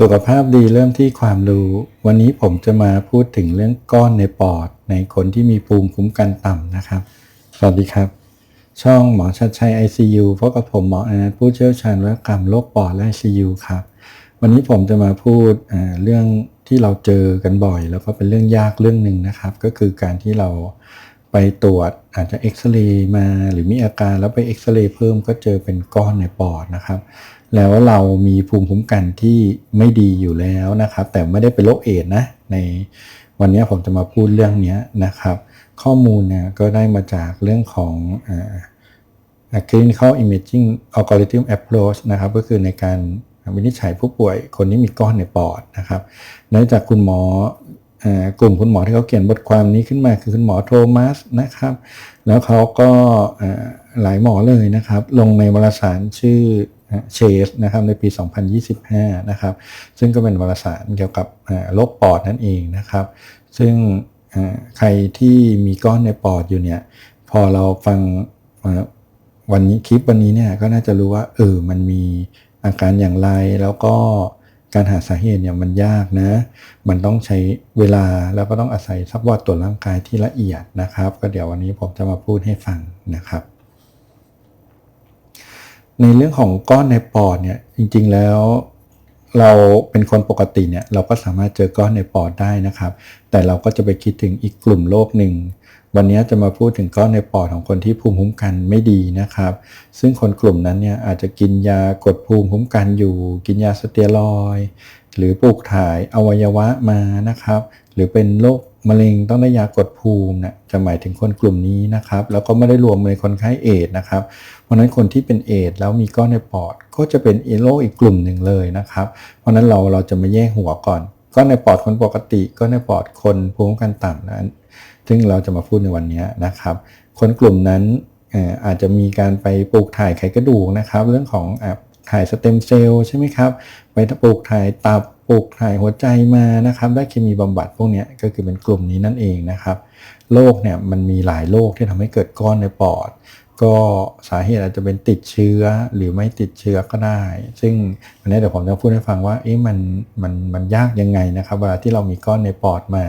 สุขภาพดีเริ่มที่ความรู้ วันนี้ผมจะมาพูดถึงเรื่องก้อนในปอด ในคนที่มีภูมิคุ้มกันต่ำนะครับ สวัสดีครับ ช่องหมอชัดชัย ICU พบกับผมหมออนันต์ผู้เชี่ยวชาญวิทยกรรมโรคปอดและ ICU ครับ วันนี้ผมจะมาพูดเรื่องที่เราเจอกันบ่อย แล้วก็เป็นเรื่องยากเรื่องหนึ่งนะครับ ก็คือการที่เราไปตรวจอาจจะเอ็กซเรย์มาหรือมีอาการแล้วไปเอ็กซเรย์เพิ่มก็เจอเป็นก้อนในปอดนะครับ แล้วเรามีภูมิคุ้มกันที่ไม่ดีอยู่แล้วนะครับ แต่ไม่ได้เป็นโรคเอดนะ ในวันนี้ผมจะมาพูดเรื่องนี้นะครับ ข้อมูลเนี่ยก็ได้มาจากเรื่องของอ clinical imaging algorithm approach นะครับ ก็คือในการวินิจฉัยผู้ป่วยคนที่มีก้อนในปอดนะครับเนื่องจากคุณหมออกลุ่มคุณหมอที่เขาเขียนบทความนี้ขึ้นมาคือคุณหมอโทมัสนะครับ แล้วเขาก็หลายหมอเลยนะครับ ลงในวารสารชื่อ เชสนะครับในปี 2025 นะครับซึ่งก็เป็นวารสารเกี่ยวกับโรคปอดนั่นเองนะครับ ซึ่งใครที่มีก้อนในปอดอยู่เนี่ยพอเราฟังวันนี้คลิปวันนี้เนี่ยก็น่าจะรู้ว่าเออมันมีอาการอย่างไรแล้วก็การหาสาเหตุเนี่ยมันยากนะ มันต้องใช้เวลาแล้วก็ต้องอาศัยซักวอดตรวจร่างกายที่ละเอียดนะครับ ก็เดี๋ยววันนี้ผมจะมาพูดให้ฟังนะครับ ในเรื่องของก้อนในปอดเนี่ยจริงๆแล้วเราเป็นคนปกติเนี่ยเราก็สามารถเจอก้อนในปอดได้นะครับ แต่เราก็จะไปคิดถึงอีกกลุ่มโรคหนึ่ง วันนี้จะมาพูดถึงก้อนในปอดของคนที่ภูมิคุ้มกันไม่ดีนะครับ ซึ่งคนกลุ่มนั้นเนี่ยอาจจะกินยากดภูมิคุ้มกันอยู่ กินยาสเตียรอย หรือปลูกถ่ายอวัยวะมานะครับ หรือเป็นโรคมะเร็งต้องได้ยากดภูมินี่ยจะหมายถึงคนกลุ่มนี้นะครับ แล้วก็ไม่ได้รวมในคนไข้เอดนะครับ เพราะนั้นคนที่เป็นเอดแล้วมีก้อนในปอด ก็จะเป็นโรคอีกกลุ่มหนึ่งเลยนะครับ เพราะนั้นเราเราจะมาแยกหัวก่อนก้อนในปอดคนปกติก้อนในปอดคนภูมิคุ้มกันต่ำนั้นซึ่งเราจะมาพูดในวันนี้นะครับ คนกลุ่มนั้นอาจจะมีการไปปลูกถ่ายไขกระดูกนะครับ เรื่องของอะถ่ายสเต็มเซลล์ใช่ไหมครับ ไปปลูกถ่ายตับ ปลูกถ่ายหัวใจมานะครับได้เคมีบำบัดพวกนี้ก็คือเป็นกลุ่มนี้นั่นเองนะครับโรคเนี่ยมันมีหลายโรคที่ทำให้เกิดก้อนในปอด ก็สาเหตุอาจจะเป็นติดเชื้อหรือไม่ติดเชื้อก็ได้ ซึ่งวันนี้เดี๋ยวผมจะพูดให้ฟังว่าเอ๊ะมันมันมันยากยังไงนะครับ เวลาที่เรามีก้อนในปอดมา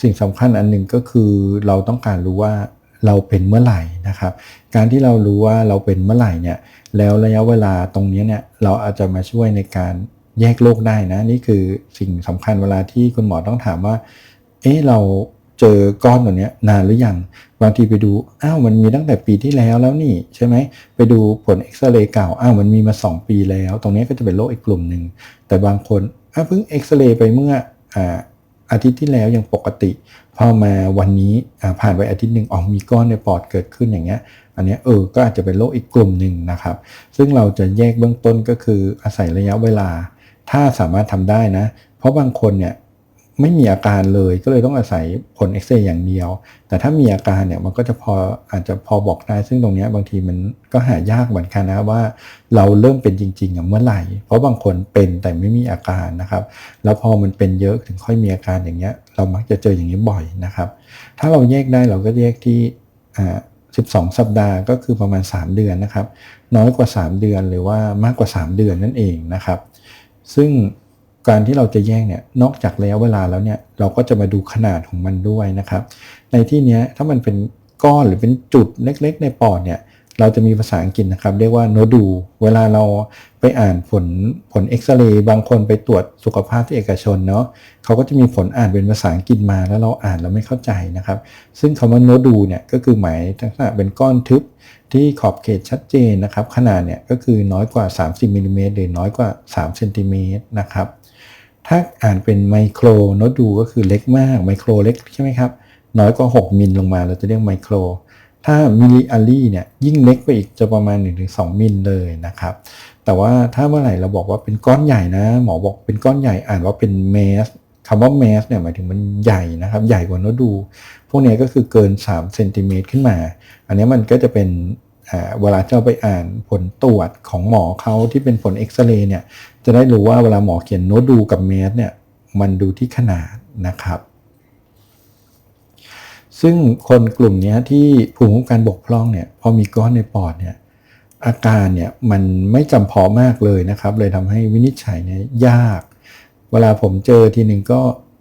สิ่งสำคัญอันหนึ่งก็คือเราต้องการรู้ว่าเราเป็นเมื่อไหร่นะครับ การที่เรารู้ว่าเราเป็นเมื่อไหร่เนี่ยแล้วระยะเวลาตรงนี้เนี่ยเราอาจจะมาช่วยในการ แยกโรคได้นะ นี่คือสิ่งสำคัญเวลาที่คุณหมอต้องถามว่า เอ๊ะเราเจอก้อนตัวเนี้ยนานหรือยังบางทีไปดูอ้าวมันมีตั้งแต่ปีที่แล้วแล้วนี่ใช่ไหมไปดูผลเอ็กซเรย์เก่าอ้าวมันมีมา 2 ปีแล้ว ตรงนี้ก็จะเป็นโรคอีกกลุ่มหนึ่งแต่บางคนอ้าวเพิ่งเอ็กซเรย์ไปเมื่ออ่าอาทิตย์ที่แล้วยังปกติ พอมาวันนี้ผ่านไปอาทิตย์หนึ่งออกมีก้อนในปอดเกิดขึ้นอย่างเงี้ย อันนี้เออก็อาจจะเป็นโรคอีกกลุ่มหนึ่งนะครับ ซึ่งเราจะแยกเบื้องต้นก็คืออาศัยระยะเวลา ถ้าสามารถทำได้นะ เพราะบางคนเนี่ยไม่มีอาการเลยก็เลยต้องอาศัยผลเอ็กซเรย์อย่างเดียว แต่ถ้ามีอาการเนี่ยมันก็จะพออาจจะพอบอกได้ ซึ่งตรงนี้บางทีมันก็หายากเหมือนกันนะว่าเราเริ่มเป็นจริงๆอะเมื่อไหร่ เพราะบางคนเป็นแต่ไม่มีอาการนะครับ แล้วพอมันเป็นเยอะถึงค่อยมีอาการอย่างเงี้ย เรามักจะเจออย่างนี้บ่อยนะครับ ถ้าเราแยกได้เราก็แยกที่อ่า12 สัปดาห์ก็คือประมาณ 3 เดือนนะครับ น้อยกว่า 3 เดือนหรือว่ามากกว่า 3 เดือนนั่นเองนะครับ ซึ่งการที่เราจะแยกเนี่ยนอกจากระยะเวลาแล้วเนี่ยเราก็จะมาดูขนาดของมันด้วยนะครับ ในที่นี้ถ้ามันเป็นก้อนหรือเป็นจุดเล็ก ๆ ในปอดเนี่ย เราจะมีภาษาอังกฤษนะครับ เรียกว่าโนดู เวลาเราไปอ่านผลผลเอ็กซเรย์บางคนไปตรวจสุขภาพที่เอกชนเนาะเขาก็จะมีผลอ่านเป็นภาษาอังกฤษมาแล้วเราอ่านเราไม่เข้าใจนะครับ ซึ่งคำว่าโนดูเนี่ยก็คือหมายลักษณะเป็นก้อนทึบที่ขอบเขตชัดเจนนะครับ ขนาดเนี่ยก็คือน้อยกว่า 30มิลลิเมตรหรือน้อยกว่า3เซนติเมตรนะครับถ้าอ่านเป็นไมโครโนดูก็คือเล็กมากไมโครเล็กใช่ไหมครับน้อยกว่า 6 มิลลงมาเราจะเรียกไมโคร ถ้ามิลลิอารีเนี่ยยิ่งเล็กไปอีกจะประมาณ 1-2 มิลเลยนะครับ แต่ว่าถ้าเมื่อไหร่เราบอกว่าเป็นก้อนใหญ่นะ หมอบอกเป็นก้อนใหญ่อ่านว่าเป็นเมสคำว่าเมสเนี่ยหมายถึงมันใหญ่นะครับใหญ่กว่าโนดู พวกนี้ก็คือเกิน3เซนติเมตรขึ้นมา อันนี้มันก็จะเป็นเวลาที่เราไปอ่านผลตรวจของหมอเขาที่เป็นผลเอ็กซเรย์เนี่ยจะได้รู้ว่าเวลาหมอเขียนโน้ตดูกับเมสเนี่ยมันดูที่ขนาดนะครับ ซึ่งคนกลุ่มนี้ที่ภูมิคุ้มกันบกพร่องเนี่ยพอมีก้อนในปอดเนี่ยอาการเนี่ยมันไม่จำเพาะมากเลยนะครับ เลยทำให้วินิจฉัยเนี่ยยาก เวลาผมเจอทีหนึ่งก็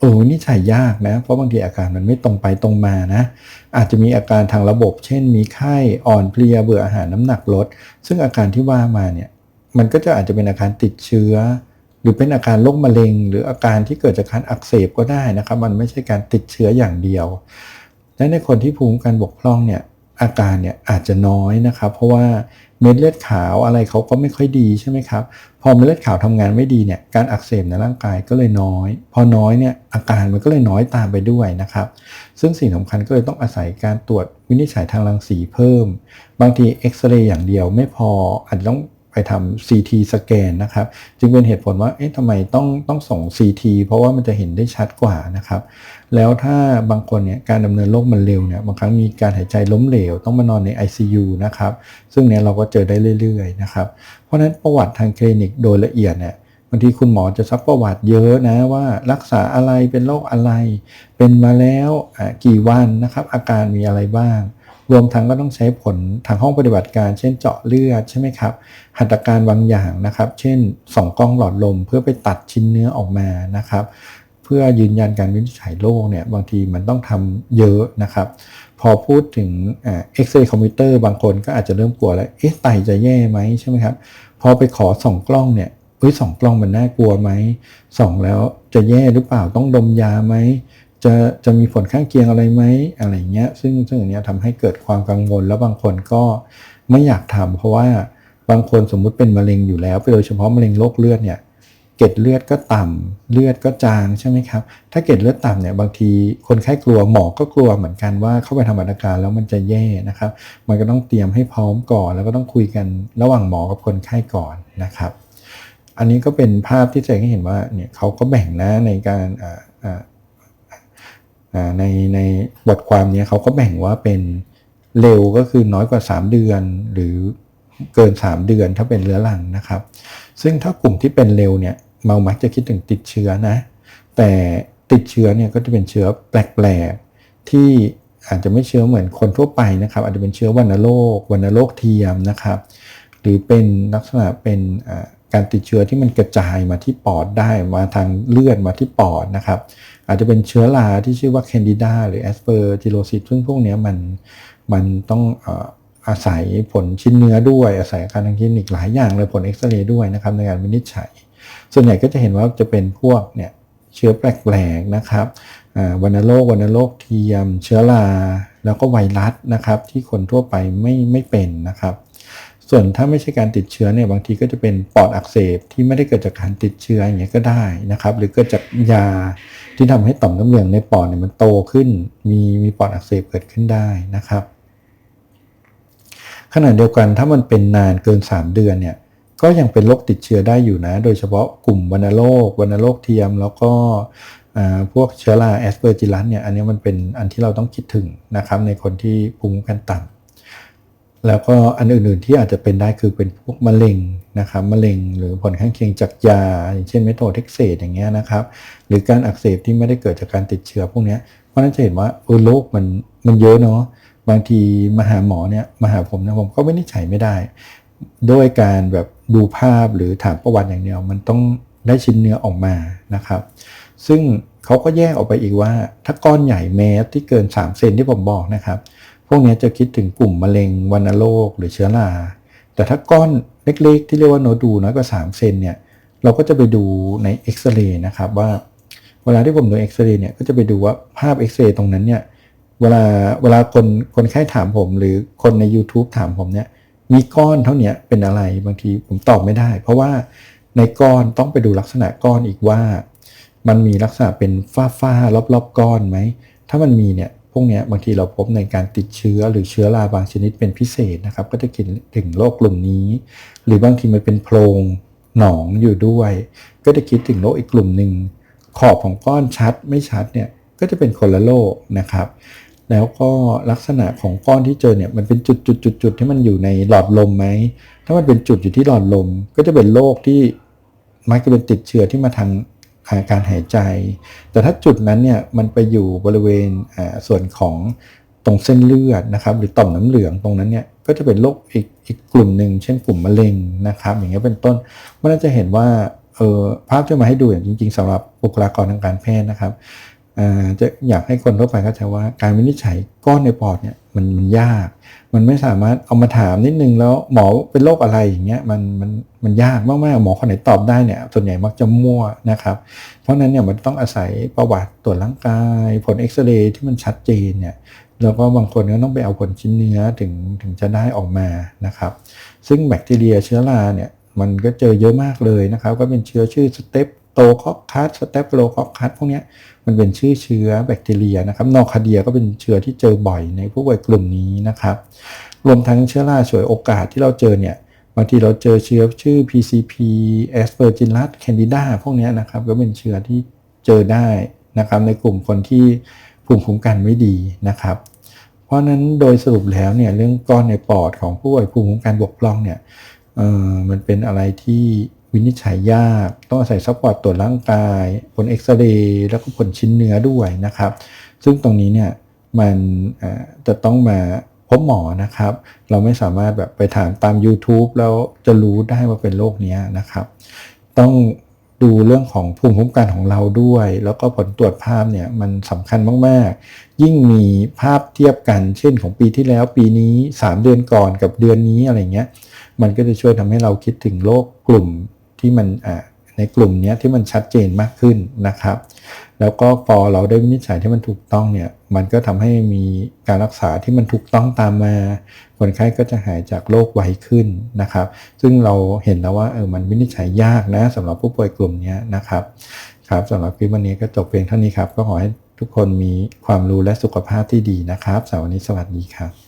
เออนี่ใช่ยากนะ เพราะบางทีอาการมันไม่ตรงไปตรงมานะ อาจจะมีอาการทางระบบ เช่น มีไข้อ่อนเพลียเบื่ออาหารน้ำหนักลด ซึ่งอาการที่ว่ามาเนี่ยมันก็จะอาจจะเป็นอาการติดเชื้อ หรือเป็นอาการโรคมะเร็ง หรืออาการที่เกิดจากการอักเสบก็ได้นะครับ มันไม่ใช่การติดเชื้ออย่างเดียว และในคนที่ภูมิคุ้มกันบกพร่องเนี่ยอาการเนี่ยอาจจะน้อยนะครับ เพราะว่าเม็ดเลือดขาวอะไรเขาก็ไม่ค่อยดีใช่ไหมครับพอเม็ดเลือดขาวทำงานไม่ดีเนี่ยการอักเสบในร่างกายก็เลยน้อย พอน้อยเนี่ยอาการมันก็เลยน้อยตามไปด้วยนะครับ ซึ่งสิ่งสำคัญก็เลยต้องอาศัยการตรวจวินิจฉัยทางรังสีเพิ่ม บางทีเอ็กซเรย์อย่างเดียวไม่พออาจจะต้อง ไปทำ CT สแกนนะครับ จึงเป็นเหตุผลว่า เอ๊ะทำไมต้องต้องส่ง CT เพราะว่ามันจะเห็นได้ชัดกว่านะครับ แล้วถ้าบางคนเนี่ยการดำเนินโรคมันเร็วเนี่ยบางครั้งมีการหายใจล้มเหลว ต้องมานอนใน ICU นะครับ ซึ่งเนี่ยเราก็เจอได้เรื่อยๆนะครับ เพราะฉะนั้นประวัติทางคลินิกโดยละเอียดเนี่ยบางทีคุณหมอจะซักประวัติเยอะนะว่ารักษาอะไรเป็นโรคอะไร เป็นมาแล้วกี่วันนะครับ อาการมีอะไรบ้าง รวมทั้งก็ต้องใช้ผลทางห้องปฏิบัติการ เช่นเจาะเลือดใช่ไหมครับหัตถการบางอย่างนะครับ เช่นส่องกล้องหลอดลมเพื่อไปตัดชิ้นเนื้อออกมานะครับ เพื่อยืนยันการวินิจฉัยโรคเนี่ยบางทีมันต้องทำเยอะนะครับ พอพูดถึงเอ็กซเรย์คอมพิวเตอร์บางคนก็อาจจะเริ่มกลัวแล้วเอ๊ะไตจะแย่ไหมใช่ไหมครับพอไปขอส่องกล้องเนี่ยเฮ้ยส่องกล้องมันน่ากลัวไหมส่องแล้วจะแย่หรือเปล่าต้องดมยาไหม จะจะมีผลข้างเคียงอะไรไหมอะไรเงี้ยซึ่งซึ่งอันเนี้ยทำให้เกิดความกังวล แล้วบางคนก็ไม่อยากทำเพราะว่าบางคนสมมุติเป็นมะเร็งอยู่แล้วโดยเฉพาะมะเร็งโรคเลือดเนี่ยเกล็ดเลือดก็ต่ำเลือดก็จางใช่ไหมครับ ถ้าเกล็ดเลือดต่ำเนี่ยบางทีคนไข้กลัวหมอก็กลัวเหมือนกันว่าเข้าไปทำอัตการแล้วมันจะแย่นะครับ มันก็ต้องเตรียมให้พร้อมก่อน แล้วก็ต้องคุยกันระหว่างหมอกับคนไข้ก่อนนะครับ อันนี้ก็เป็นภาพที่แสดงให้เห็นว่าเนี่ยเขาก็แบ่งนะในการอ่า ในในบทความนี้เขาก็แบ่งว่าเป็นเร็วก็คือน้อยกว่า 3 เดือน หรือเกิน 3 เดือนถ้าเป็นเรื้อรังนะครับ ซึ่งถ้ากลุ่มที่เป็นเร็วเนี่ยเรามักจะคิดถึงติดเชื้อนะ แต่ติดเชื้อเนี่ยก็จะเป็นเชื้อแปลกๆที่อาจจะไม่เชื้อเหมือนคนทั่วไปนะครับ อาจจะเป็นเชื้อวัณโรควัณโรคเทียมนะครับ หรือเป็นลักษณะเป็น การติดเชื้อที่มันกระจายมาที่ปอดได้มาทางเลือดมาที่ปอดนะครับ อาจจะเป็นเชื้อราที่ชื่อว่าแคนดิดาหรือแอสเปอร์จิโรซิสซึ่งพวกนี้มันมันต้องอาศัยผลชิ้นเนื้อด้วย อาศัยการทางคลินิกหลายอย่างเลยผลเอ็กซเรย์ด้วยนะครับในการวินิจฉัย ส่วนใหญ่ก็จะเห็นว่าจะเป็นพวกเนี่ยเชื้อแปลกๆนะครับวัณโรควัณโรคเทียม เชื้อราแล้วก็ไวรัสนะครับ ที่คนทั่วไปไม่ไม่เป็นนะครับ ส่วนถ้าไม่ใช่การติดเชื้อเนี่ยบางทีก็จะเป็นปอดอักเสบที่ไม่ได้เกิดจากการติดเชื้ออย่างเงี้ยก็ได้นะครับหรือเกิดจากยาที่ทำให้ต่อมน้ำเหลืองในปอดเนี่ยมันโตขึ้น มีมีปอดอักเสบเกิดขึ้นได้นะครับขณะเดียวกันถ้ามันเป็นนานเกิน 3 เดือนเนี่ยก็ยังเป็นโรคติดเชื้อได้อยู่นะ โดยเฉพาะกลุ่มวัณโรควัณโรคเทียม แล้วก็พวกเชื้อราแอสเปอร์จิลัสเนี่ยอันนี้มันเป็นอันที่เราต้องคิดถึงนะครับในคนที่ภูมิคุ้มกันต่ำ แล้วก็อันอื่นๆที่อาจจะเป็นได้คือเป็นพวกมะเร็งนะครับมะเร็งหรือผลข้างเคียงจากยา อย่างเช่นเมโทเท็กเซตอย่างเงี้ยนะครับหรือการอักเสบที่ไม่ได้เกิดจากการติดเชื้อพวกนี้เพราะนั้นจะเห็นว่าเออโรคมันมันเยอะเนาะบางทีมาหาหมอเนี่ยมาหาผมนะผมก็ไม่นิจฉัยไม่ได้ ด้วยการแบบดูภาพหรือถามประวัติอย่างเดียว มันต้องได้ชิ้นเนื้อออกมานะครับ ซึ่งเขาก็แยกออกไปอีกว่า ถ้าก้อนใหญ่แมสที่เกิน3เซนที่ผมบอกนะครับ วกนี้จะคิดถึงกลุ่มมะเร็งวัณโรคหรือเชื้อรา แต่ถ้าก้อนเล็กๆ ที่เรียกว่าโนดูน้อยกว่า 3 เซนเนี่ย เราก็จะไปดูในเอ็กซเรย์นะครับว่า เวลาที่ผมดูเอ็กซเรย์เนี่ยก็จะไปดูว่าภาพเอ็กซเรย์ตรงนั้นเนี่ย เวลาเวลาคนคนไข้ถามผม หรือคนใน YouTube ถามผมเนี่ย มีก้อนเท่านี้เป็นอะไรบางทีผมตอบไม่ได้ เพราะว่าในก้อนต้องไปดูลักษณะก้อนอีกว่า มันมีลักษณะเป็นฝ้าฝ้ารอบๆก้อนไหม ถ้ามันมีเนี่ย พวกนี้บางทีเราพบในการติดเชื้อหรือเชื้อราบางชนิดเป็นพิเศษนะครับ ก็จะกินถึงโรคกลุ่มนี้ หรือบางทีมันเป็นโพรงหนองอยู่ด้วย ก็จะคิดถึงโรคอีกกลุ่มหนึ่งขอบของก้อนชัดไม่ชัดเนี่ยก็จะเป็นคนละโรคนะครับ แล้วก็ลักษณะของก้อนที่เจอเนี่ยมันเป็นจุดจุดจุดจุดที่มันอยู่ในหลอดลมไหมถ้ามันเป็นจุดอยู่ที่หลอดลม ก็จะเป็นโรคที่มักจะเป็นติดเชื้อที่มาทาง การหายใจ แต่ถ้าจุดนั้นเนี่ยมันไปอยู่บริเวณส่วนของตรงเส้นเลือดนะครับหรือต่อมน้ำเหลืองตรงนั้นเนี่ยก็จะเป็นโรคอีกอีกกลุ่มหนึ่งเช่นกลุ่มมะเร็งนะครับอย่างเงี้ยเป็นต้นมันจะเห็นว่าเออภาพที่มาให้ดูอย่างจริง ๆสำหรับบุคลากรทางการแพทย์นะครับ จะอยากให้คนทั่วไปเข้าใจว่าการวินิจฉัยก้อนในปอดเนี่ยมันมันยาก มันไม่สามารถเอามาถามนิดนึงแล้วหมอเป็นโรคอะไรอย่างเงี้ยมันมันมันยากมากๆหมอคนไหนตอบได้เนี่ยส่วนใหญ่มักจะมั่วนะครับ เพราะนั้นเนี่ยมันต้องอาศัยประวัติตรวจร่างกาย ผลเอ็กซเรย์ที่มันชัดเจนเนี่ยแล้วก็บางคนก็ต้องไปเอาผลชิ้นเนื้อถึงถึงจะได้ออกมานะครับ ซึ่งแบคทีเรียเชื้อราเนี่ยมันก็เจอเยอะมากเลยนะครับ ก็เป็นเชื้อชื่อสเตปโตคอคัสสเตปโลคอคัสพวกเนี้ย มันเป็นชื่อเชื้อแบคทีเรียนะครับนอคาเดียก็เป็นเชื้อที่เจอบ่อยในผู้ป่วยกลุ่มนี้นะครับ รวมทั้งเชื้อราฉวยโอกาสที่เราเจอเนี่ยบางทีเราเจอเชื้อชื่อ PCP Aspergillus candida พวกนี้นะครับก็เป็นเชื้อที่เจอได้นะครับในกลุ่มคนที่ภูมิคุ้มกันไม่ดีนะครับ เพราะนั้นโดยสรุปแล้วเนี่ยเรื่องก้อนในปอดของผู้ป่วยภูมิคุ้มกันบกพร่องเนี่ยเออมันเป็นอะไรที่ วินิจฉัยยาก ต้องอาศัยซัพพอร์ตตรวจร่างกาย ผลเอ็กซเรย์แล้วก็ผลชิ้นเนื้อด้วยนะครับ ซึ่งตรงนี้เนี่ยมันจะต้องมาพบหมอนะครับ เราไม่สามารถแบบไปถามตาม YouTube แล้วจะรู้ได้ว่าเป็นโรคเนี้ยนะครับ ต้องดูเรื่องของภูมิคุ้มกันของเราด้วย แล้วก็ผลตรวจภาพเนี่ยมันสำคัญมาก ๆ ยิ่งมีภาพเทียบกัน เช่นของปีที่แล้วปีนี้ 3 เดือนก่อนกับเดือนนี้อะไรเงี้ย มันก็จะช่วยทำให้เราคิดถึงโรคกลุ่ม ที่มันในกลุ่มนี้ที่มันชัดเจนมากขึ้นนะครับ แล้วก็พอเราได้วินิจฉัยที่มันถูกต้องเนี่ยมันก็ทำให้มีการรักษาที่มันถูกต้องตามมา คนไข้ก็จะหายจากโรคไวขึ้นนะครับ ซึ่งเราเห็นแล้วว่าเออมันวินิจฉัยยากนะสำหรับผู้ป่วยกลุ่มนี้นะครับครับสำหรับคลิปวันนี้ก็จบเพียงเท่านี้ครับ ก็ขอให้ทุกคนมีความรู้และสุขภาพที่ดีนะครับสวันนี้สวัสดีครับ